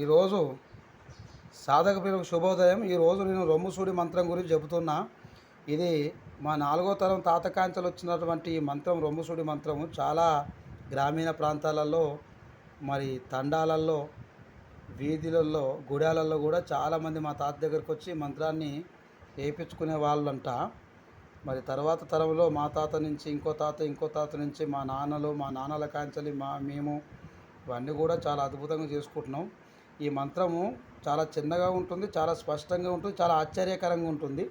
ఈరోజు సాధక ప్రియులకు శుభోదయం. ఈరోజు నేను రొమ్ముసూడి మంత్రం గురించి చెబుతున్నా. ఇది మా నాలుగో తరం తాతకాంచలు వచ్చినటువంటి ఈ మంత్రం రొమ్ముసూడి మంత్రము చాలా గ్రామీణ ప్రాంతాలలో మరి తండాలల్లో వీధులలో గుడాలలో కూడా చాలామంది మా తాత దగ్గరకు వచ్చి మంత్రాన్ని వేయించుకునే వాళ్ళంట. మరి తర్వాత తరంలో మా తాత నుంచి ఇంకో తాత ఇంకో తాత నుంచి మా నాన్నలు మా నాన్నల కాంచలి మా మేము ఇవన్నీ కూడా చాలా అద్భుతంగా చేసుకుంటున్నాం. ఈ మంత్రము చాలా చిన్నగా ఉంటుంది చాలా స్పష్టంగా ఉంటుంది చాలా ఆశ్చర్యకరంగా ఉంటుంది.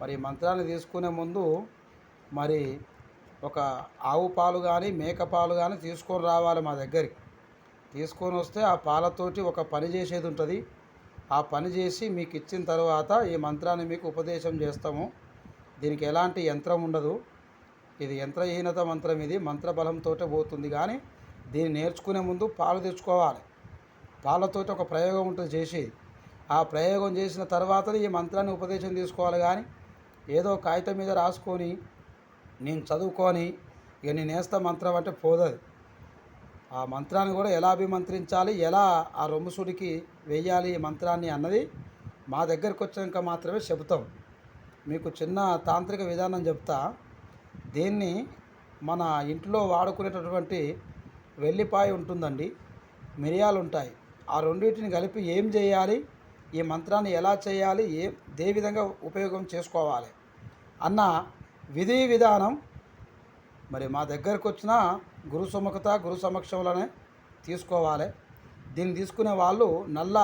మరి ఈ మంత్రాన్ని తీసుకునే ముందు మరి ఒక ఆవు పాలు కానీ మేక పాలు కానీ తీసుకొని రావాలి మా దగ్గరికి. తీసుకొని వస్తే ఆ పాలతోటి ఒక పని చేసేది ఉంటుంది. ఆ పని చేసి మీకు ఇచ్చిన తర్వాత ఈ మంత్రాన్ని మీకు ఉపదేశం చేస్తాము. దీనికి ఎలాంటి యంత్రం ఉండదు. ఇది యంత్రహీనత మంత్రం ఇది మంత్రబలంతో పోతుంది. కానీ దీన్ని నేర్చుకునే ముందు పాలు తెచ్చుకోవాలి. వాళ్ళతోటి ఒక ప్రయోగం ఉంటుంది చేసి ఆ ప్రయోగం చేసిన తర్వాత ఈ మంత్రాన్ని ఉపదేశం తీసుకోవాలి కానీ ఏదో కాగితం మీద రాసుకొని నేను చదువుకొని ఇక నేను వేస్తా మంత్రం అంటే పోదది. ఆ మంత్రాన్ని కూడా ఎలా అభిమంత్రించాలి ఎలా ఆ రొమ్ముసుడికి వెయ్యాలి ఈ మంత్రాన్ని అన్నది మా దగ్గరికి వచ్చాక మాత్రమే చెబుతాం. మీకు చిన్న తాంత్రిక విధానం చెప్తా. దీన్ని మన ఇంట్లో వాడుకునేటటువంటి వెల్లిపాయ ఉంటుందండి మిరియాలు ఉంటాయి. ఆ రెండింటిని కలిపి ఏం చేయాలి? ఈ మంత్రాన్ని ఎలా చేయాలి? ఏ ఏ విధంగా ఉపయోగం చేసుకోవాలి? అన్న విధి విధానం మరి మా దగ్గరకు వచ్చిన గురు సుముఖత గురు సమక్షంలోనే తీసుకోవాలి. దీన్ని తీసుకునే వాళ్ళు నల్ల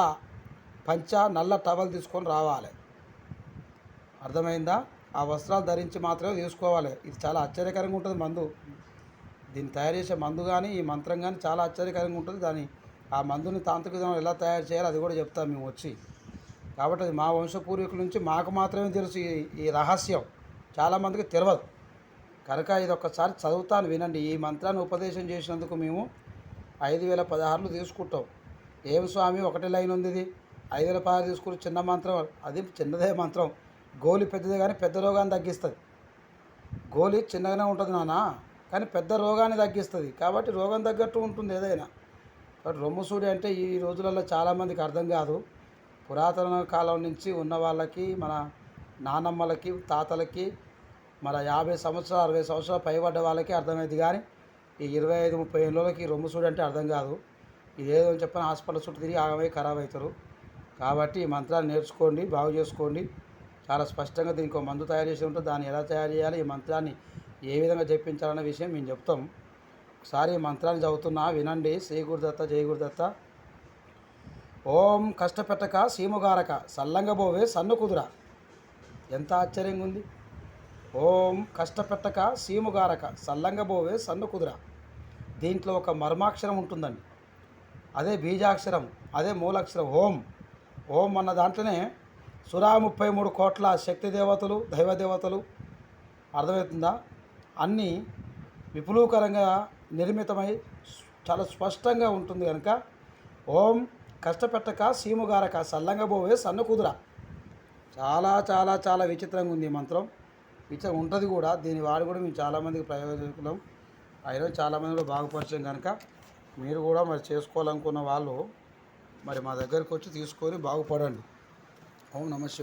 పంచ నల్ల టవల్ తీసుకొని రావాలి. అర్థమైందా? ఆ వస్త్రాలు ధరించి మాత్రమే తీసుకోవాలి. ఇది చాలా ఆశ్చర్యకరంగా ఉంటుంది మందు. దీన్ని తయారు చేసే మందు కానీ ఈ మంత్రం కానీ చాలా ఆశ్చర్యకరంగా ఉంటుంది. దాని ఆ మందుని తాంత్రిక విధానం ఎలా తయారు చేయాలో అది కూడా చెప్తాం మేము వచ్చి. కాబట్టి అది మా వంశపూర్వీకుల నుంచి మాకు మాత్రమే తెలుసు ఈ రహస్యం. చాలామందికి తెలియదు కనుక ఇది ఒక్కసారి చదువుతాను వినండి. ఈ మంత్రాన్ని ఉపదేశం చేసినందుకు మేము ఐదు వేల పదహారులు తీసుకుంటాం. ఏం స్వామి? ఒకటి లైన్ ఉంది ఇది. ఐదు వేల పదహారు తీసుకుని చిన్న మంత్రం అది చిన్నదే మంత్రం. గోలి పెద్దదే కానీ పెద్ద రోగాన్ని తగ్గిస్తుంది. గోలి చిన్నగానే ఉంటుంది నాన్న. కానీ పెద్ద రోగాన్ని తగ్గిస్తుంది. కాబట్టి రోగం తగ్గట్టు ఉంటుంది ఏదైనా. రొమ్ము రొమ్ముసూడి అంటే ఈ రోజులలో చాలామందికి అర్థం కాదు. పురాతన కాలం నుంచి ఉన్న వాళ్ళకి మన నానమ్మలకి తాతలకి మన యాభై సంవత్సరాలు అరవై సంవత్సరాలు పైబడ్డ వాళ్ళకి అర్థమైంది కానీ ఈ ఇరవై ఐదు ముప్పై ఏళ్ళకి రొమ్ముసూడి అంటే అర్థం కాదు. ఇదేదో అని హాస్పిటల్ చుట్టూ తిరిగి ఆగమై ఖరాబ్ అవుతారు. కాబట్టి ఈ మంత్రాలు నేర్చుకోండి బాగు చేసుకోండి. చాలా స్పష్టంగా దీనికి ఒక మందు తయారు చేసి ఉంటే దాన్ని ఎలా తయారు చేయాలి ఈ మంత్రాన్ని ఏ విధంగా చెప్పించాలన్న విషయం మేము చెప్తాం. ఒకసారి మంత్రాన్ని చదువుతున్నా వినండి. శ్రీ గురుదత్త జయ గురుదత్త ఓం కష్టపెట్టక సీముగారక సల్లంగబోవే సన్ను కుదుర. ఎంత ఆశ్చర్యంగా ఉంది. ఓం కష్టపెట్టక సీముగారక సల్లంగబోవే సన్ను కుదుర. దీంట్లో ఒక మర్మాక్షరం ఉంటుందండి. అదే బీజాక్షరం అదే మూలాక్షరం. ఓం. ఓం అన్న దాంట్లోనే సురా ముప్పై మూడు కోట్ల శక్తి దేవతలు దైవ దేవతలు. అర్థమవుతుందా? అన్నీ విపులూకరంగా నిర్మితమై చాలా స్పష్టంగా ఉంటుంది కనుక ఓం కష్టపెట్టక సీముగారక సల్లంగబోవే సన్ను కుదుర. చాలా చాలా చాలా విచిత్రంగా ఉంది ఈ మంత్రం. విచిత్రం ఉంటుంది కూడా దీని వాడు కూడా మేము చాలామందికి ప్రయోజకులం. అయినా చాలామంది కూడా బాగుపరిచాం కనుక మీరు కూడా మరి చేసుకోవాలనుకున్న వాళ్ళు మరి మా దగ్గరికి వచ్చి తీసుకొని బాగుపడండి. ఓం నమస్తే